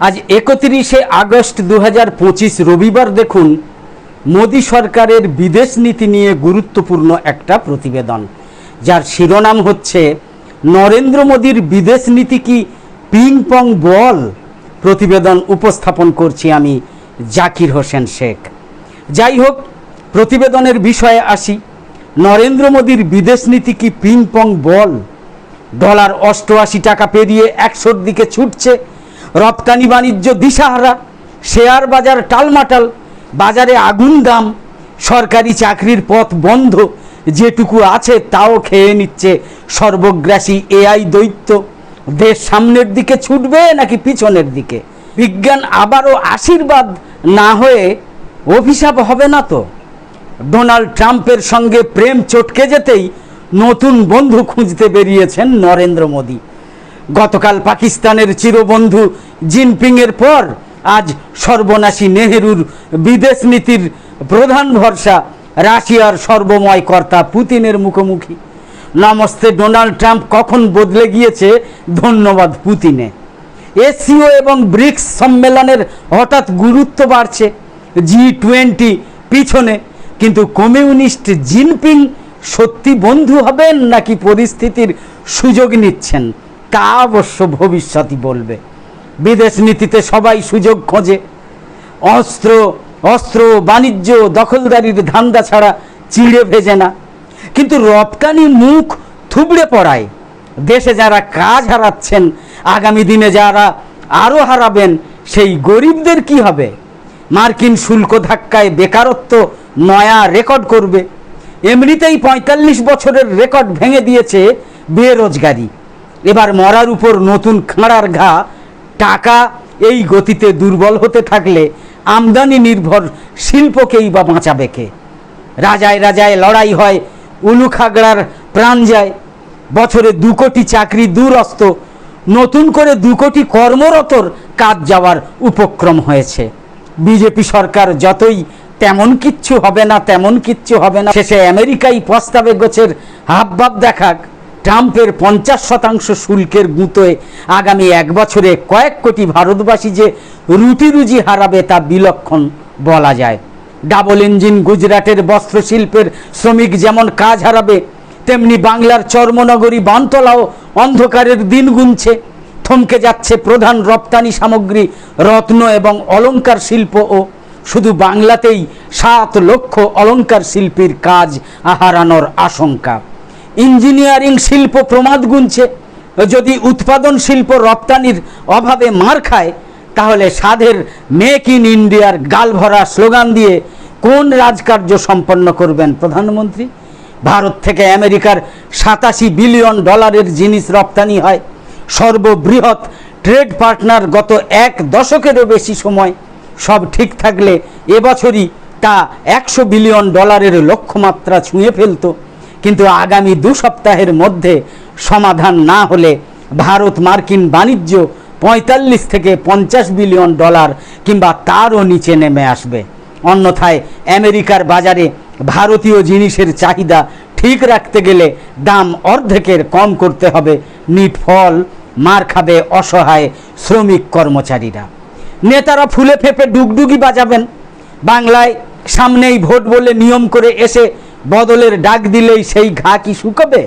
আজ একত্রিশে আগস্ট দু হাজার পঁচিশ রবিবার দেখুন, মোদী সরকারের বিদেশ নীতি নিয়ে গুরুত্বপূর্ণ একটা প্রতিবেদন। যার শিরোনাম হচ্ছে, নরেন্দ্র মোদীর বিদেশ নীতি কি পিং পং বল? প্রতিবেদন উপস্থাপন করছি আমি জাকির হোসেন শেখ। যাই হোক, প্রতিবেদনের বিষয়ে আসি। নরেন্দ্র মোদীর বিদেশ নীতি কি পিং পং বল? ডলার অষ্টআশি টাকা পেরিয়ে একশোর দিকে ছুটছে। রপ্তানি বাণিজ্য দিশাহারা, শেয়ার বাজার টালমাটাল, বাজারে আগুন দাম, সরকারি চাকরির পথ বন্ধ, যেটুকু আছে তাও খেয়ে নিচ্ছে সর্বগ্রাসী এআই দৈত্য। দেশ সামনের দিকে ছুটবে নাকি পিছনের দিকে? বিজ্ঞান আবারও আশীর্বাদ না হয়ে অভিশাপ হবে না তো? ডোনাল্ড ট্রাম্পের সঙ্গে প্রেম চটকে যেতেই নতুন বন্ধু খুঁজতে বেরিয়েছেন নরেন্দ্র মোদী। গতকাল পাকিস্তানের চিরবন্ধু জিনপিংয়ের পর আজ সর্বনাশী নেহেরুর বিদেশ নীতির প্রধান ভরসা রাশিয়ার সর্বময় কর্তা পুতিনের মুখোমুখি। নমস্তে, ডোনাল্ড ট্রাম্প কখন বদলে গিয়েছে? ধন্যবাদ পুতিনে। এসিও এবং ব্রিক্স সম্মেলনের হঠাৎ গুরুত্ব বাড়ছে। জি টোয়েন্টি পিছনে। কিন্তু কমিউনিস্ট জিনপিং সত্যি বন্ধু হবেন নাকি পরিস্থিতির সুযোগ নিচ্ছেন? তা অবশ্য ভবিষ্যতই বলবে। বিদেশ নীতিতে সবাই সুযোগ খোঁজে। অস্ত্র অস্ত্র, বাণিজ্য, দখলদারির ধান্দা ছাড়া চিড়ে ভেজে না। কিন্তু রপ্তানি মুখ থুবড়ে পড়ায়। দেশে যারা কাজ হারাচ্ছেন, আগামী দিনে যারা আরও হারাবেন, সেই গরিবদের কি হবে? মার্কিন শুল্ক ধাক্কায় বেকারত্ব নয়া রেকর্ড করবে। এমনিতেই পঁয়তাল্লিশ বছরের রেকর্ড ভেঙে দিয়েছে বেরোজগারি। এবার মরার উপর নতুন খাঁড়ার ঘা, টাকা এই গতিতে দুর্বল হতে থাকলে আমদানি নির্ভর শিল্পকেই বা বাঁচাবে কে? রাজায় রাজায় লড়াই হয়, উলুখাগড়ার প্রাণ যায়, বছরে দু কোটি চাকরি দূরস্ত, নতুন করে দু কোটি কর্মরতর কাজ যাওয়ার উপক্রম হয়েছে। বিজেপি সরকার যতই তেমন কিচ্ছু হবে না, তেমন কিচ্ছু হবে না, শেষে আমেরিকাই প্রস্তাবে গোছের হাবভাব দেখাক। ট্রাম্পের পঞ্চাশ শতাংশ শুল্কের গুঁতোয় আগামী এক বছরে কয়েক কোটি ভারতবাসী যে রুটি রুজি হারাবে তা বিলক্ষণ বলা যায়। ডাবল ইঞ্জিন গুজরাটের বস্ত্রশিল্পের শ্রমিক যেমন কাজ হারাবে, তেমনি বাংলার চর্মনগরী বানতলাও অন্ধকারের দিন গুনছে। থমকে যাচ্ছে প্রধান রপ্তানি সামগ্রী রত্ন এবং অলংকার শিল্প ও শুধু বাংলাতেই সাত লক্ষ অলংকার শিল্পীর কাজ হারানোর আশঙ্কা। ইঞ্জিনিয়ারিং শিল্প প্রমাদ গুনছে। যদি উৎপাদন শিল্প রপ্তানির অভাবে মার খায়, তাহলে সাধের মেক ইন ইন্ডিয়ার গালভরা স্লোগান দিয়ে কোন রাজকার্য সম্পন্ন করবেন প্রধানমন্ত্রী? ভারত থেকে আমেরিকার সাতাশি বিলিয়ন ডলারের জিনিস রপ্তানি হয়। সর্ববৃহৎ ট্রেড পার্টনার গত এক দশকেরও বেশি সময়। সব ঠিক থাকলে এবছরই তা একশো বিলিয়ন ডলারের লক্ষ্যমাত্রা ছুঁয়ে ফেলত। কিন্তু আগামী দু সপ্তাহের মধ্যে সমাধান না হলে ভারত মার্কিন বাণিজ্য পঁয়তাল্লিশ থেকে পঞ্চাশ বিলিয়ন ডলার কিংবা তারও নিচে নেমে আসবে। অন্যথায় আমেরিকার বাজারে ভারতীয় জিনিসের চাহিদা ঠিক রাখতে গেলে দাম অর্ধেকের কম করতে হবে। নিট ফল, মার খাবে অসহায় শ্রমিক কর্মচারীরা। নেতারা ফুলে ফেপে ডুগডুগি বাজাবেন। বাংলায় সামনেই ভোট বলে নিয়ম করে এসে বদলের ডাক দিলেই সেই ঘা কি শুকাবে?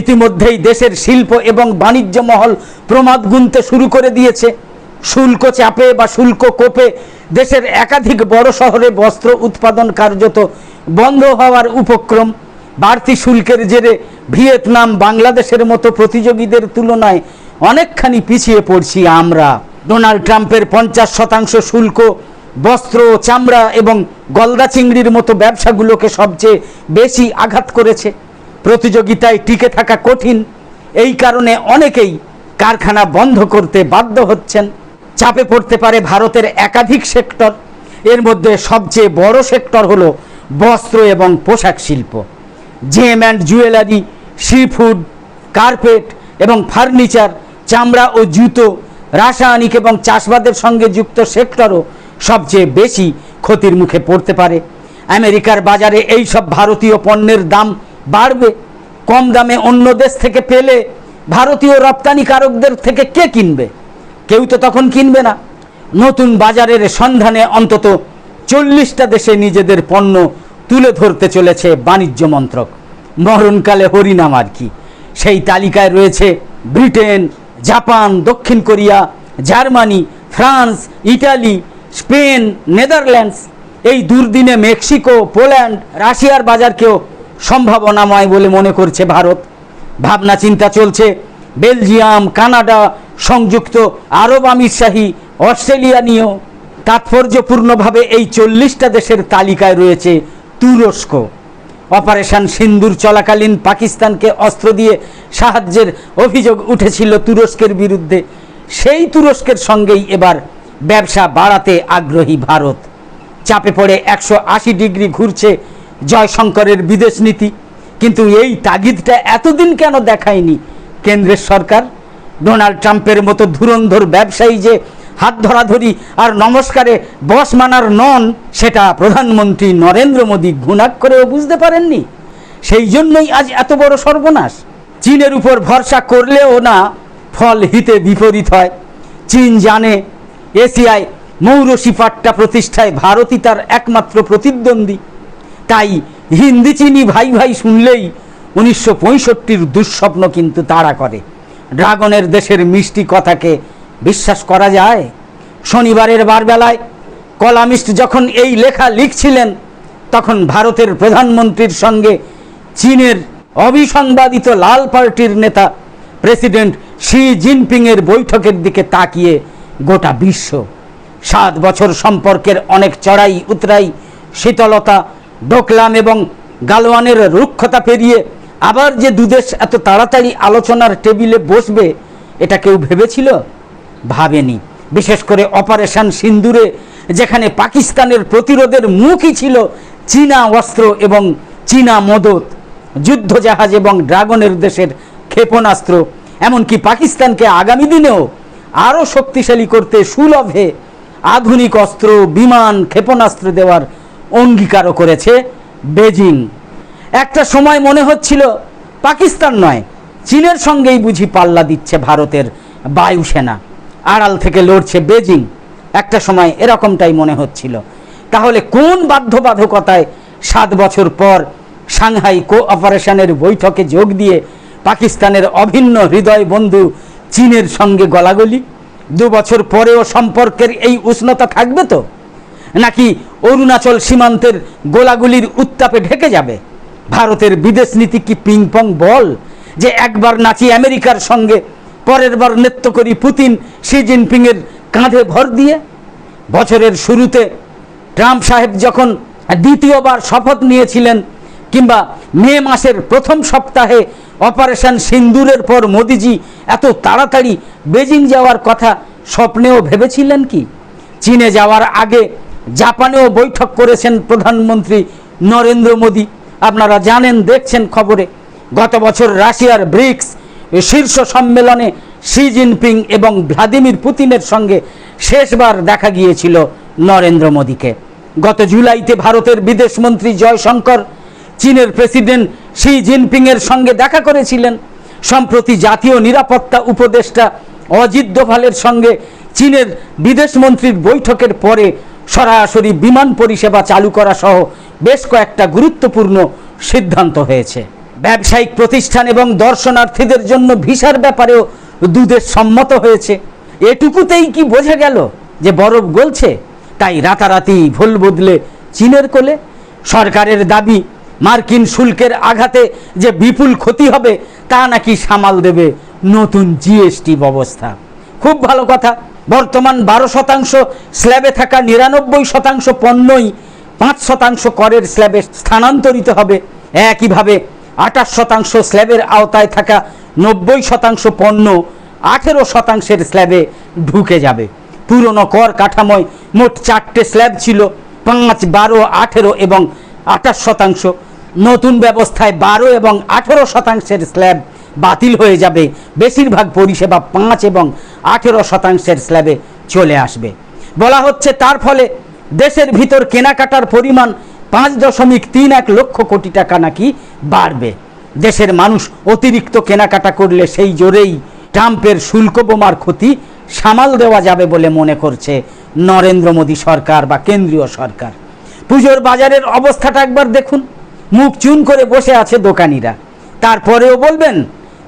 ইতিমধ্যেই দেশের শিল্প এবং বাণিজ্য মহল প্রমাদ গুনতে শুরু করে দিয়েছে। শুল্ক চাপে বা শুল্ক কোপে দেশের একাধিক বড় শহরে বস্ত্র উৎপাদন কার্যত বন্ধ হওয়ার উপক্রম। বাড়তি শুল্কের জেরে ভিয়েতনাম বাংলাদেশের মতো প্রতিযোগীদের তুলনায় অনেকখানি পিছিয়ে পড়ছি আমরা। ডোনাল্ড ট্রাম্পের পঞ্চাশ শতাংশ শুল্ক বস্ত্র, চামড়া এবং গলদা চিংড়ির মতো ব্যবসাগুলোকে সবচেয়ে বেশি আঘাত করেছে। প্রতিযোগিতায় টিকে থাকা কঠিন। এই কারণে অনেকেই কারখানা বন্ধ করতে বাধ্য হচ্ছেন। চাপে পড়তে পারে ভারতের একাধিক সেক্টর। এর মধ্যে সবচেয়ে বড় সেক্টর হলো বস্ত্র এবং পোশাক শিল্প। Gem and jewellery sea food carpet এবং ফার্নিচার, চামড়া ও জুতো রাসায়নিক এবং চাষবাদের সঙ্গে যুক্ত সেক্টরও সবচেয়ে বেশি ক্ষতির মুখে পড়তে পারে। আমেরিকার বাজারে এই সব ভারতীয় পণ্যের দাম বাড়বে। কম দামে অন্য দেশ থেকে পেলে ভারতীয় রপ্তানিকারকদের থেকে কে কিনবে? কেউ তো তখন কিনবে না। নতুন বাজারের সন্ধানে অন্তত চল্লিশটা দেশে নিজেদের পণ্য তুলে ধরতে চলেছে বাণিজ্য মন্ত্রক। মরণকালে হরিনাম আর কি। সেই তালিকায় রয়েছে ব্রিটেন, জাপান, দক্ষিণ Korea, Germany, France, Italy Spain, Netherlands, এই দুর্দিনে মেক্সিকো, পোল্যান্ড, রাশিয়ার বাজারকেও সম্ভাবনাময় বলে মনে করছে ভারত। ভাবনা চিন্তা চলছে। বেলজিয়াম, কানাডা, সংযুক্ত আরব আমিরশাহী, অস্ট্রেলিয়া নিয়েও তাৎপর্যপূর্ণভাবে এই চল্লিশটা দেশের তালিকায় রয়েছে তুরস্ক। অপারেশন সিন্দুর চলাকালীন পাকিস্তানকে অস্ত্র দিয়ে সাহায্যের অভিযোগ উঠেছিল তুরস্কের বিরুদ্ধে। সেই তুরস্কের সঙ্গেই এবার ব্যবসা বাড়াতে আগ্রহী ভারত। চাপে পড়ে একশো আশি ডিগ্রি ঘুরছে জয়শঙ্করের বিদেশ নীতি। কিন্তু এই তাগিদটা এতদিন কেন দেখায়নি কেন্দ্রের সরকার? ডোনাল্ড ট্রাম্পের মতো ধুরন্ধর ব্যবসায়ী যে হাত ধরাধরি আর নমস্কারে বস মানার নন, সেটা প্রধানমন্ত্রী নরেন্দ্র মোদী ঘুণাক করেও বুঝতে পারেননি। সেই জন্যই আজ এত বড় সর্বনাশ। চীনের উপর ভরসা করলেও না, ফল হিতে বিপরীত হয়। চীন জানে এশিয়ায় মৌরসি পাট্টা প্রতিষ্ঠায় ভারতই তার একমাত্র প্রতিদ্বন্দ্বী। তাই হিন্দি চিনি ভাই ভাই শুনলেই উনিশশো পঁয়ষট্টির দুঃস্বপ্ন কিন্তু তাড়া করে। ড্রাগনের দেশের মিষ্টি কথাকে বিশ্বাস করা যায়? শনিবারের বারবেলায় কলামিস্ট যখন এই লেখা লিখছিলেন, তখন ভারতের প্রধানমন্ত্রীর সঙ্গে চীনের অবিসংবাদিত লাল পার্টির নেতা প্রেসিডেন্ট শি জিনপিংয়ের বৈঠকের দিকে তাকিয়ে গোটা বিশ্ব। সাত বছর সম্পর্কের অনেক চড়াই, উতরাই, শীতলতা, ডোকলাম এবং গালওয়ানের রুক্ষতা পেরিয়ে আবার যে দুদেশ এত তাড়াতাড়ি আলোচনার টেবিলে বসবে, এটা কেউ ভেবেছিল? ভাবেনি। বিশেষ করে অপারেশন সিন্দুরে, যেখানে পাকিস্তানের প্রতিরোধের মুখই ছিল চীনা অস্ত্র এবং চীনা মদত যুদ্ধজাহাজ এবং ড্রাগনের দেশের ক্ষেপণাস্ত্র। এমনকি পাকিস্তানকে আগামী দিনেও আরও শক্তিশালী করতে সুলভে আধুনিক অস্ত্র, বিমান, ক্ষেপণাস্ত্র দেওয়ার অঙ্গীকারও করেছে বেজিং। একটা সময় মনে হচ্ছিল পাকিস্তান নয়, চীনের সঙ্গেই বুঝি পাল্লা দিচ্ছে ভারতের বায়ুসেনা। আড়াল থেকে লড়ছে বেজিং। একটা সময় এরকমটাই মনে হচ্ছিল। তাহলে কোন বাধ্যবাধকতায় সাত বছর পর সাংহাই কোঅপারেশনের বৈঠকে যোগ দিয়ে পাকিস্তানের অভিন্ন হৃদয় বন্ধু চীনের সঙ্গে গলাগলি? দু বছর পরেও সম্পর্কের এই উষ্ণতা থাকবে তো? নাকি অরুণাচল সীমান্তের গোলাগুলির উত্তাপে ঢেকে যাবে? ভারতের বিদেশ নীতি কি পিংপং বল? যে একবার নাচি আমেরিকার সঙ্গে, পরের বার নৃত্য করি পুতিন, শি জিনপিংয়ের কাঁধে ভর দিয়ে? বছরের শুরুতে ট্রাম্প সাহেব যখন দ্বিতীয়বার শপথ নিয়েছিলেন, কিংবা মে মাসের প্রথম সপ্তাহে অপারেশন সিন্দুরের পর মোদিজি এত তাড়াতাড়ি বেজিং যাওয়ার কথা স্বপ্নেও ভেবেছিলেন কি? চীনে যাওয়ার আগে জাপানেও বৈঠক করেছেন প্রধানমন্ত্রী নরেন্দ্র মোদী। আপনারা জানেন, দেখছেন খবরে, গত বছর রাশিয়ার ব্রিক্স শীর্ষ সম্মেলনে শি জিনপিং এবং ভ্লাদিমির পুতিনের সঙ্গে শেষবার দেখা গিয়েছিল নরেন্দ্র মোদীকে। গত জুলাইতে ভারতের বিদেশমন্ত্রী জয়শঙ্কর চীনের প্রেসিডেন্ট শি জিনপিংয়ের সঙ্গে দেখা করেছিলেন। সম্প্রতি জাতীয় নিরাপত্তা উপদেষ্টা অজিত দোভালের সঙ্গে চীনের বিদেশমন্ত্রীর বৈঠকের পরে সরাসরি বিমান পরিষেবা চালু করা সহ বেশ কয়েকটা গুরুত্বপূর্ণ সিদ্ধান্ত হয়েছে। ব্যবসায়িক প্রতিষ্ঠান এবং দর্শনার্থীদের জন্য ভিসার ব্যাপারেও দুদেশ সম্মত হয়েছে। এটুকুতেই কি বোঝা গেল যে বরফ গলছে? তাই রাতারাতি ভুল বদলে চীনের কোলে? সরকারের দাবি মার্কিন শুল্কের আঘাতে যে বিপুল ক্ষতি হবে, তা নাকি সামাল দেবে নতুন জিএসটি ব্যবস্থা। খুব ভালো কথা। বর্তমান বারো শতাংশ স্ল্যাবে থাকা নিরানব্বই শতাংশ পণ্যই পাঁচ শতাংশ করের স্ল্যাবে স্থানান্তরিত হবে। একইভাবে আঠাশ শতাংশ স্ল্যাবের আওতায় থাকা নব্বই শতাংশ পণ্য আঠেরো শতাংশের স্ল্যাবে ঢুকে যাবে। পুরনো কর কাঠামোয় মোট চারটে স্ল্যাব ছিল, পাঁচ, বারো, আঠেরো এবং আঠাশ শতাংশ। নতুন ব্যবস্থায় বারো এবং আঠেরো শতাংশের স্ল্যাব বাতিল হয়ে যাবে। বেশিরভাগ পরিষেবা পাঁচ এবং আঠেরো শতাংশের স্ল্যাবে চলে আসবে। বলা হচ্ছে তার ফলে দেশের ভিতর কেনাকাটার পরিমাণ পাঁচ দশমিক তিন এক লক্ষ কোটি টাকা নাকি বাড়বে। দেশের মানুষ অতিরিক্ত কেনাকাটা করলে সেই জোরেই ট্রাম্পের শুল্ক বোমার ক্ষতি সামাল দেওয়া যাবে বলে মনে করছে নরেন্দ্র মোদী সরকার বা কেন্দ্রীয় সরকার। পুজোর বাজারের অবস্থাটা একবার দেখুন। মুখ চুন করে বসে আছে দোকানিরা। তারপরেও বলবেন,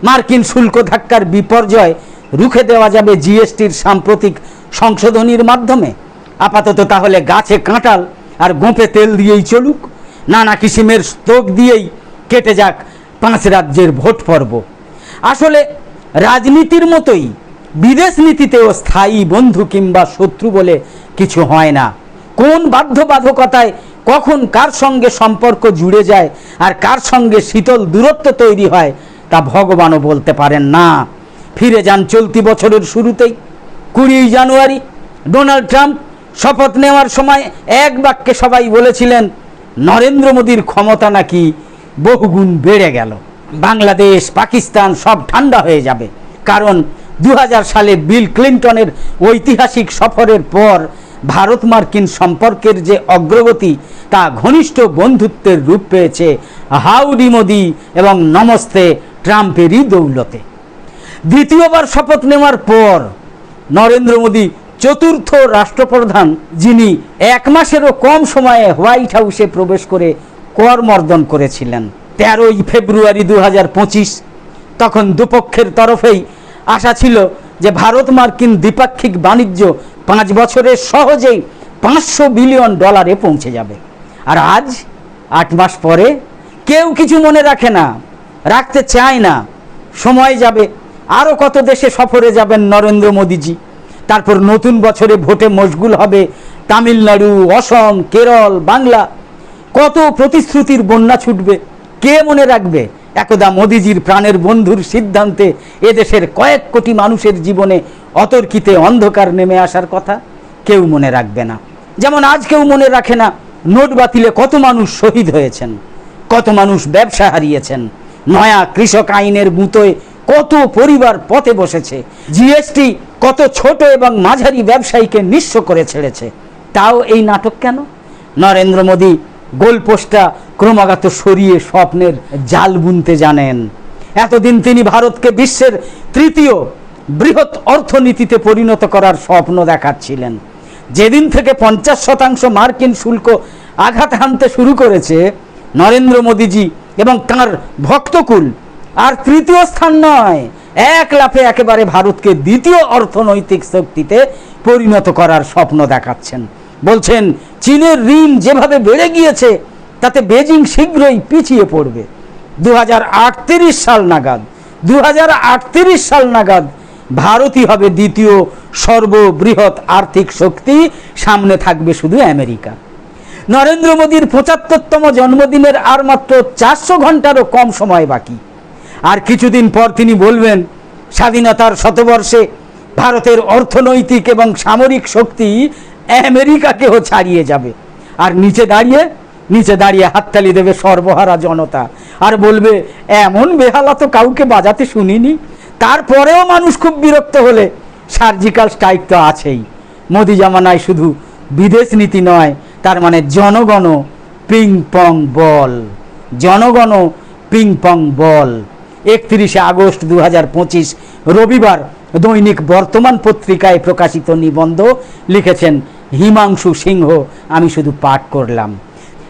মার্কিন শুল্ক ধাক্কার বিপর্যয় রুখে দেওয়া যাবে জিএসটির সাম্প্রতিক সংশোধনীর মাধ্যমে। আপাতত তাহলে গাছে কাঁটাল আর গোঁপে তেল দিয়েই চলুক। নানা কিসিমের স্তোক দিয়েই কেটে যাক পাঁচ রাজ্যের ভোট পর্ব। আসলে রাজনীতির মতোই বিদেশ নীতিতেও স্থায়ী বন্ধু কিংবা শত্রু বলে কিছু হয় না। কোন বাধ্যবাধকতায় কখন কার সঙ্গে সম্পর্ক জুড়ে যায় আর কার সঙ্গে শীতল দূরত্ব তৈরি হয় তা ভগবানও বলতে পারেন না। ফিরে যান চলতি বছরের শুরুতেই। কুড়ি জানুয়ারি, ডোনাল্ড ট্রাম্প শপথ নেওয়ার সময় এক বাক্যে সবাই বলেছিলেন, নরেন্দ্র মোদীর ক্ষমতা নাকি বহুগুণ বেড়ে গেল। বাংলাদেশ, পাকিস্তান সব ঠান্ডা হয়ে যাবে। কারণ দু হাজার সালে বিল ক্লিন্টনের ঐতিহাসিক সফরের পর ভারত মার্কিন সম্পর্কের যে অগ্রগতি, তা ঘনিষ্ঠ বন্ধুত্বের রূপ পেয়েছে। হাউডি মোদি এবং নমস্তে ট্রাম্পেরই দৌলতে। দ্বিতীয়বার শপথ নেওয়ার পর নরেন্দ্র মোদী চতুর্থ রাষ্ট্রপ্রধান, যিনি এক মাসেরও কম সময়ে হোয়াইট হাউসে প্রবেশ করে করমর্দন করেছিলেন। তেরোই ফেব্রুয়ারি দু হাজার পঁচিশ, তখন দুপক্ষের তরফেই আশা ছিল যে ভারত মার্কিন দ্বিপাক্ষিক বাণিজ্য পাঁচ বছরে সহজেই পাঁচশো বিলিয়ন ডলারে পৌঁছে যাবে। আর আজ, আট মাস পরে, কেউ কিছু মনে রাখে না, রাখতে চায় না। সময় যাবে আরও কত দেশে সফরে যাবেন নরেন্দ্র মোদীজি। তারপর নতুন বছরে ভোটে মশগুল হবে তামিলনাড়ু, অসম, কেরল, বাংলা। কত প্রতিশ্রুতির বন্যা ছুটবে, কে মনে রাখবে? একদা মোদিজির প্রাণের বন্ধুর সিদ্ধান্তে এদেশের কয়েক কোটি মানুষের জীবনে অতর্কিতে অন্ধকার নেমে আসার কথা কেউ মনে রাখবে না। যেমন আজ কেউ মনে রাখে না, নোট বাতিলে কত মানুষ শহীদ হয়েছেন, কত মানুষ ব্যবসা হারিয়েছেন, নয়া কৃষক আইনের গুঁতোয় কত পরিবার পথে বসেছে, জিএসটি কত ছোট এবং মাঝারি ব্যবসায়ীকে নিঃস্ব করে ছেড়েছে, তাও এই নাটক কেন? নরেন্দ্র মোদী গোলপোস্টটা ক্রমাগত সরিয়ে স্বপ্নের জাল বুনতে জানেন। এতদিন তিনি ভারতকে বিশ্বের তৃতীয় বৃহৎ অর্থনীতিতে পরিণত করার স্বপ্ন দেখাচ্ছিলেন। যেদিন থেকে পঞ্চাশ শতাংশ মার্কিন শুল্ক আঘাত হানতে শুরু করেছে, নরেন্দ্র মোদীজি এবং তাঁর ভক্তকুল, আর তৃতীয় স্থান নয়, এক লাফে একেবারে ভারতকে দ্বিতীয় অর্থনৈতিক শক্তিতে পরিণত করার স্বপ্ন দেখাচ্ছেন। বলছেন, চীনের ঋণ যেভাবে বেড়ে গিয়েছে তাতে বেজিং শীঘ্রই পিছিয়ে পড়বে। দু হাজার আটত্রিশ সাল নাগাদ দু হাজার আটত্রিশ সাল নাগাদ ভারতই হবে দ্বিতীয় সর্ববৃহৎ আর্থিক শক্তি, সামনে থাকবে শুধু আমেরিকা। নরেন্দ্র মোদীর পঁচাত্তরতম জন্মদিনের আর মাত্র চারশো ঘন্টারও কম সময় বাকি। আর কিছুদিন পর তিনি বলবেন, স্বাধীনতার শতবর্ষে ভারতের অর্থনৈতিক এবং সামরিক শক্তি আমেরিকাকেও ছাড়িয়ে যাবে। আর নিচে দাঁড়িয়ে নিচে দাঁড়িয়ে হাততালি দেবে সর্বহারা জনতা। আর বলবে, এমন বেহালা তো কাউকে বাজাতে শুনিনি। তারপরেও মানুষ খুব বিরক্ত হলে সার্জিক্যাল স্ট্রাইক তো আছেই। মোদি জামানায় শুধু বিদেশ নীতি নয়, তার মানে জনগণ পিং পং বল। জনগণ পিং পং বল। একত্রিশে আগস্ট দু হাজার পঁচিশ, রবিবার দৈনিক বর্তমান পত্রিকায় প্রকাশিত নিবন্ধ লিখেছেন হিমাংশু সিংহ। আমি শুধু পাঠ করলাম।